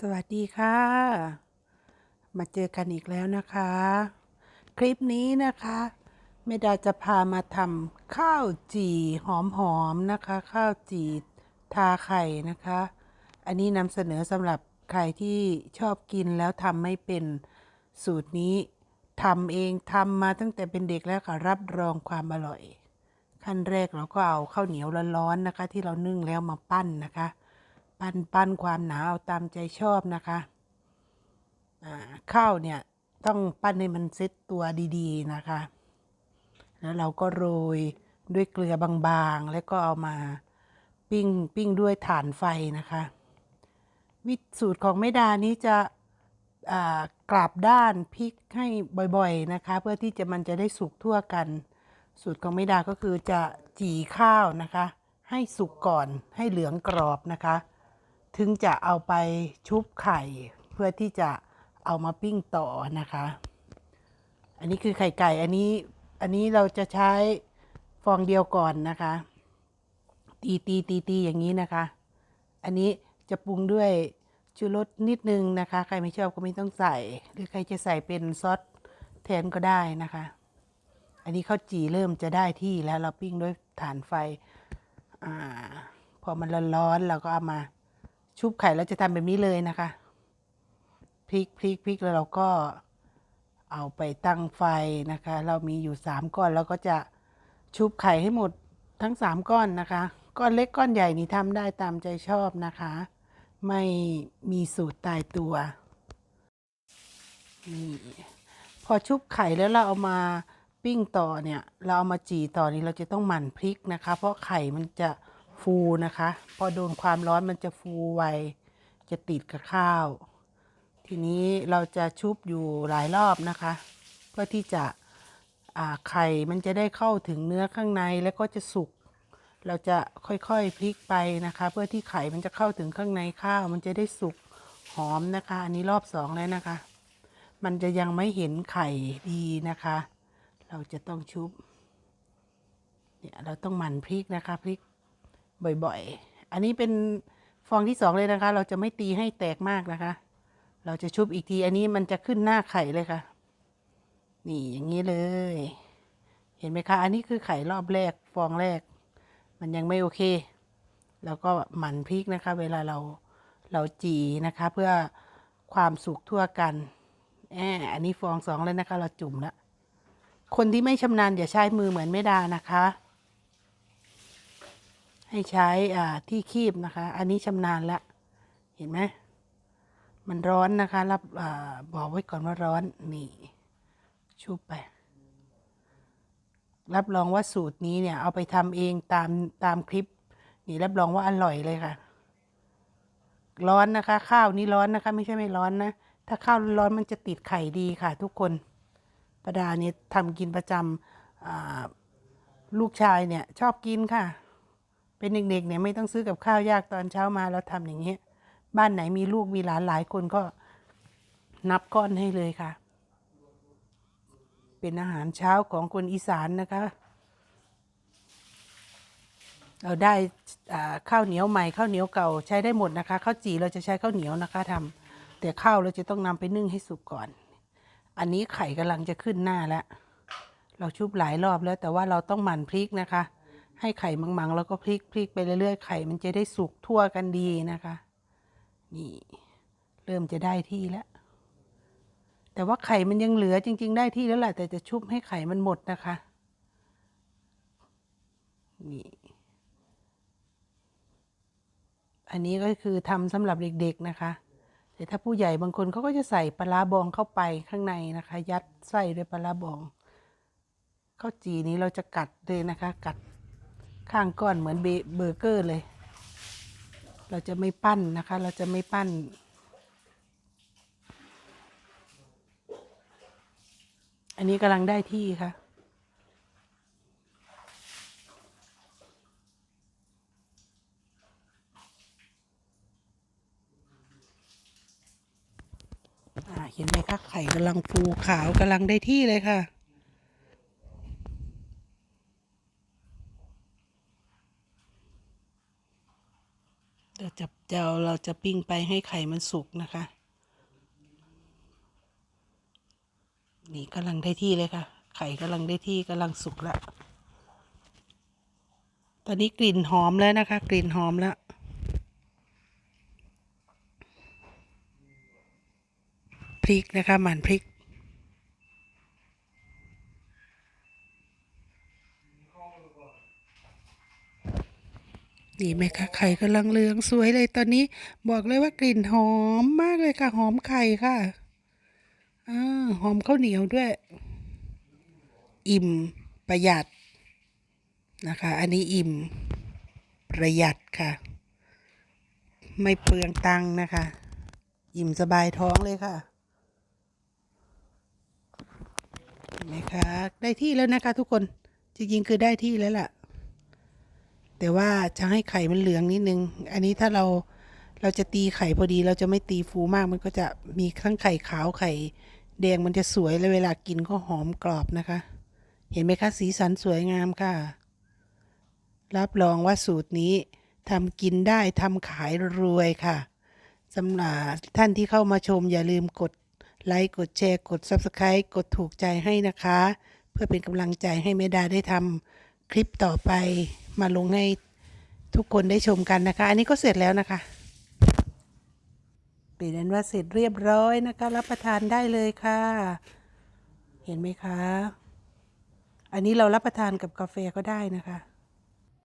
สวัสดีค่ะ มาเจอกันอีกแล้วนะคะ คลิปนี้นะคะแม่ดาจะพามาทำข้าวจี่หอมๆนะคะ ข้าวจี่ทาไข่นะคะ อันนี้นำเสนอสำหรับใครที่ชอบกินแล้วทำไม่เป็นสูตรนี้ทำเองทำมาตั้งแต่เป็นเด็กแล้วค่ะรับรองความอร่อย ขั้นแรกเราก็เอาข้าวเหนียวร้อนๆนะคะ ที่เรานึ่งแล้วมาปั้นนะคะ ปั้นปั้นความหนาเอาตามใจชอบนะคะข้าวเนี่ยต้องปั้นให้มันเซ็ตตัวดีๆนะคะ แล้วเราก็โรยด้วยเกลือบางๆ แล้วก็เอามาปิ้งปิ้งด้วยถ่านไฟนะคะ วิสูตรของแม่ดานี้จะกราบด้านพลิกให้บ่อยๆนะคะ เพื่อที่จะมันจะได้สุกทั่วกัน สูตรของแม่ดาก็คือจะจี่ข้าวนะคะ ให้สุกก่อนให้เหลืองกรอบนะคะ ถึงจะเอาไปชุบไข่ เพื่อที่จะเอามาปิ้งต่อนะคะ อันนี้คือไข่ไก่ อันนี้ อันนี้เราจะใช้ฟองเดียวก่อนนะคะ ตีตีตีตีอย่างนี้นะคะ อันนี้จะปรุงด้วยชูรสนิดนึงนะคะ ใครไม่ชอบก็ไม่ต้องใส่ หรือใครจะใส่เป็นซอสแทนก็ได้นะคะ อันนี้ข้าวจี่เริ่มจะได้ที่แล้วเราปิ้งด้วยถ่านไฟอาพอมันร้อนๆเราก็เอามา ชุบไข่แล้วจะทำแบบนี้เลยนะคะพลิกพลิกพลิกแล้วเราก็เอาไปตั้งไฟนะคะ เรามีอยู่สามก้อนเราก็จะชุบไข่ให้หมดทั้งสามก้อนนะคะ ก้อนเล็กก้อนใหญ่นี่ทำได้ตามใจชอบนะคะ ไม่มีสูตรตายตัวนี่พอชุบไข่แล้วเราเอามาปิ้งต่อเนี่ย เราเอามาจีต่อนี่เราจะต้องหมั่นพลิกนะคะ เพราะไข่มันจะ ฟูนะคะ พอโดนความร้อนมันจะฟูไว จะติดกับข้าว ทีนี้เราจะชุบอยู่หลายรอบนะคะ เพื่อที่จะอ่าไข่มันจะได้เข้าถึงเนื้อข้างในแล้วก็จะสุก เราจะค่อยๆพลิกไปนะคะ เพื่อที่ไข่มันจะเข้าถึงข้างในข้าว มันจะได้สุกหอมนะคะ อันนี้รอบสองแล้วนะคะ มันจะยังไม่เห็นไข่ดีนะคะ เราจะต้องชุบ เนี่ยเราต้องหมั่นพลิกนะคะพลิก บ่อยๆ อันนี้เป็นฟองที่สองเลยนะคะ เราจะไม่ตีให้แตกมากนะคะ เราจะชุบอีกที อันนี้มันจะขึ้นหน้าไข่เลยค่ะ นี่อย่างนี้เลย เห็นไหมคะ อันนี้คือไข่รอบแรกฟองแรก มันยังไม่โอเค แล้วก็หมั่นพริกนะคะ เวลาเราเราจีนะคะ เพื่อความสุกทั่วกันแอบอันนี้ฟองสองแล้วนะคะ เราจุ่มแล้วคนที่ไม่ชำนาญอย่าใช้มือเหมือนแม่ดานะคะ ให้ใช้อ่าที่คีบนะคะ อันนี้ชำนาญละ เห็นไหมมันร้อนนะคะรับอบอกไว้ก่อนว่าร้อนนี่ชุบไป รับรองว่าสูตรนี้เนี่ย เอาไปทำเองตามตามคลิป นี่รับรองว่าอร่อยเลยค่ะ ร้อนนะคะ ข้าวนี้ร้อนนะคะ ไม่ใช่ไม่ร้อนนะ ถ้าข้าวร้อนมันจะติดไข่ดีค่ะ ทุกคนประดาเนี่ยทำกินประจำลูกชายเนี่ย ชอบกินค่ะ เป็นเด็กๆเนี่ยไม่ต้องซื้อกับข้าวยากตอนเช้ามาแล้วทำอย่างเงี้ยบ้านไหนมีลูกมีหลานหลายคนก็นับก้อนให้เลยค่ะ เป็นอาหารเช้าของคนอีสานนะคะ เราได้ข้าวเหนียวใหม่ข้าวเหนียวเก่าใช้ได้หมดนะคะข้าวจี่เราจะใช้ข้าวเหนียวนะคะทำแต่ข้าวเราจะต้องนำไปนึ่งให้สุกก่อน อันนี้ไข่กำลังจะขึ้นหน้าแล้วเราชุบหลายรอบแล้วแต่ว่าเราต้องหมั่นพลิกนะคะ ให้ไข่มังๆ แล้วก็พลิกพลิกไปเรื่อยๆ ไข่มันจะได้สุกทั่วกันดีนะคะ นี่เริ่มจะได้ที่แล้ว แต่ว่าไข่มันยังเหลือจริง ๆ ได้ที่แล้วแหละแต่จะชุบให้ไข่มันหมดนะคะ นี่ อันนี้ก็คือทำสำหรับเด็ก ๆนะคะ แต่ถ้าผู้ใหญ่บางคนเขาก็จะใส่ปลาบองเข้าไปข้างในนะคะ ยัดไส้ด้วยปลาบองข้าวจีนี้เราจะกัดเลยนะคะ กัด ข้างก้อนเหมือนเบอร์เกอร์เลย เราจะไม่ปั้นนะคะ เราจะไม่ปั้น อันนี้กำลังได้ที่ค่ะอ่าเห็นไหมคะไข่กำลังฟูขาวกำลังได้ที่เลยค่ะ เรา จับจะเอาเราจะปิ้งไปให้ไข่มันสุกนะคะ นี่กำลังได้ที่เลยค่ะ ไข่กำลังได้ที่กำลังสุกแล้ว ตอนนี้กลิ่นหอมแล้วนะคะ กลิ่นหอมแล้วพริกนะคะหมั่นพริก ดีไหมคะไข่กำลังเหลืองสวยเลยตอนนี้ บอกเลยว่ากลิ่นหอมมากเลยค่ะ หอมไข่ค่ะอ่าหอมข้าวเหนียวด้วย อิ่มประหยัดนะคะ อันนี้อิ่มประหยัดค่ะ ไม่เปลืองตังค์นะคะ อิ่มสบายท้องเลยค่ะเห็นไหมคะ ได้ที่แล้วนะคะทุกคนจริงๆคือได้ที่แล้วล่ะ แต่ว่าจะให้ไข่มันเหลืองนิดนึง อันนี้ถ้าเราเราจะตีไข่พอดี เราจะไม่ตีฟูมาก มันก็จะมีทั้งไข่ขาวไข่แดงมันจะสวยและเวลากินก็หอมกรอบนะคะ เห็นไหมคะสีสันสวยงามค่ะ รับรองว่าสูตรนี้ทำกินได้ทำขายรวยค่ะสำหรับท่านที่เข้ามาชมอย่าลืมกดไลค์กดแชร์ กด Subscribe กดถูกใจให้นะคะ เพื่อเป็นกำลังใจให้เมดาได้ทำคลิปต่อไป มาลงให้ทุกคนได้ชมกันนะคะ อันนี้ก็เสร็จแล้วนะคะเป็นนั้นว่าเสร็จเรียบร้อยนะคะ รับประทานได้เลยค่ะ เห็นไหมคะ อันนี้เรารับประทานกับกาแฟก็ได้นะคะ